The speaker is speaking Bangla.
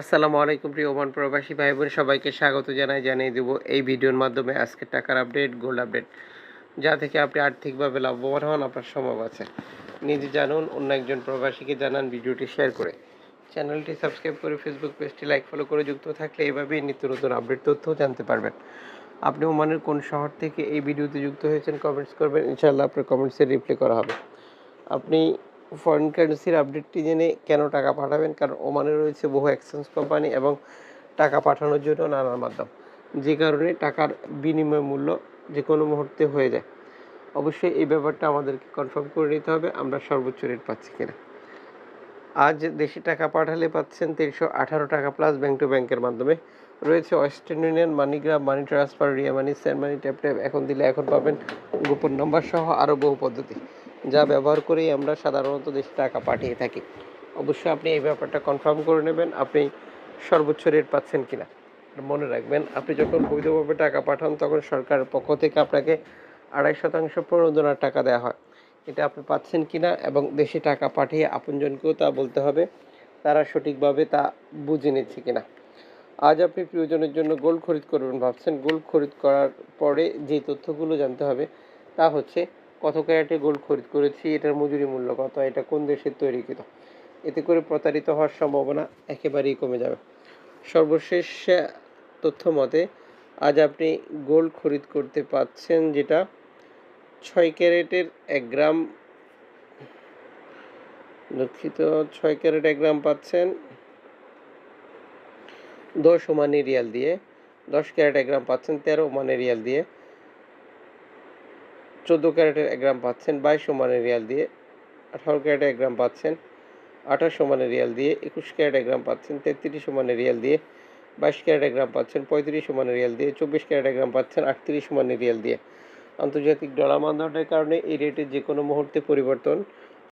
আসসালামু আলাইকুম প্রিয় ওমান প্রবাসী ভাই বোন সবাইকে স্বাগত জানাই, জানিয়ে দেব এই ভিডিওর মাধ্যমে আজকে টাকার আপডেট গোল্ড আপডেট যা থেকে আপনি আর্থিকভাবে লাভবান হন, আপনার সম্ভব আছে। নিজে জানুন, অন্য একজন প্রবাসীকে জানান ভিডিওটি শেয়ার করে। চ্যানেলটি সাবস্ক্রাইব করে ফেসবুক পেজটি লাইক ফলো করে যুক্ত থাকলে এভাবেই নিত্য নতুন আপডেট তথ্য জানতে পারবেন। আপনি ওমানের কোন শহর থেকে এই ভিডিওতে যুক্ত হয়েছেন কমেন্টস করবেন, ইনশাআল্লাহ আপনার কমেন্টসে রিপ্লাই করা হবে। আপনি ফরেন কারেন্সির আপডেটটি জেনে কেন টাকা পাঠাবেন? কারণ ওমানে রয়েছে বহু এক্সচেঞ্জ কোম্পানি এবং টাকা পাঠানোর জন্য নানান মাধ্যম। যে কারণে টাকার বিনিময় মূল্য যে কোনো মুহূর্তে হয়ে যায়। অবশ্যই এই ব্যাপারটা আমাদেরকে কনফার্ম করে নিতে হবে, আমরা সর্বোচ্চ রেট পাচ্ছি কিনা। আজ দেশে টাকা পাঠালে পাচ্ছেন তিনশো আঠারো টাকা প্লাস ব্যাংক টু ব্যাংকের মাধ্যমে। রয়েছে Western Union MoneyGram money transfer Ria money send money tap tap এখন দিলে এখন পাবেন গোপন নম্বর সহ আরও বহু পদ্ধতি। যা ব্যবহার করেই আমরা সাধারণত দেশে টাকা পাঠিয়ে থাকি। অবশ্যই আপনি এই ব্যাপারটা কনফার্ম করে নেবেন, আপনি সর্বোচ্চ রেট পাচ্ছেন কিনা। মনে রাখবেন, আপনি যখন বৈধভাবে টাকা পাঠান, তখন সরকারের পক্ষ থেকে আপনাকে আড়াই শতাংশ প্রণোদনার টাকা দেওয়া হয়। এটা আপনি পাচ্ছেন কিনা এবং দেশে টাকা পাঠিয়ে আপনজনকেও তা বলতে হবে, তারা সঠিকভাবে তা বুঝে নিচ্ছে কিনা। আজ আপনি প্রিয়জনের জন্য গোল্ড খরিদ করবেন ভাবছেন। গোল্ড খরিদ করার পরে যে তথ্যগুলো জানতে হবে, তা হচ্ছে কত ক্যারেটে গোল্ড খরিদ করেছি, এটার মজুরি মূল্য কত, এটা কোন দেশের তৈরিকৃত এতে করে প্রতারিত হওয়ার সম্ভাবনা একেবারেই কমে যাবে। সর্বশেষ তথ্য মতে, আজ আপনি গোল্ড খরিদ করতে পাচ্ছেন যেটা ছয় ক্যারেটের এক গ্রাম, দুঃখিত, ছয় ক্যারেট এক গ্রাম পাচ্ছেন দশ ওমানি রিয়াল দিয়ে, দশ ক্যারেট এক গ্রাম পাচ্ছেন তেরো ওমানি রিয়াল দিয়ে। চোদ্দ ক্যারেটের এক গ্রাম পাচ্ছেন বাইশ সমানের রিয়াল দিয়ে, আঠারো ক্যারেটে এক গ্রাম পাচ্ছেন আঠাশ সমানের রিয়াল দিয়ে, একুশ ক্যারেট এক গ্রাম পাচ্ছেন তেত্রিশ সমানের রিয়াল দিয়ে, বাইশ ক্যারেট এক গ্রাম পাচ্ছেন পঁয়ত্রিশ সমানে রিয়াল দিয়ে, চব্বিশ ক্যারেট এক গ্রাম পাচ্ছেন আটত্রিশ সমানের রিয়াল দিয়ে। আন্তর্জাতিক ডলার মানদণ্ডের কারণে এই রেটের যে কোনো মুহূর্তে পরিবর্তন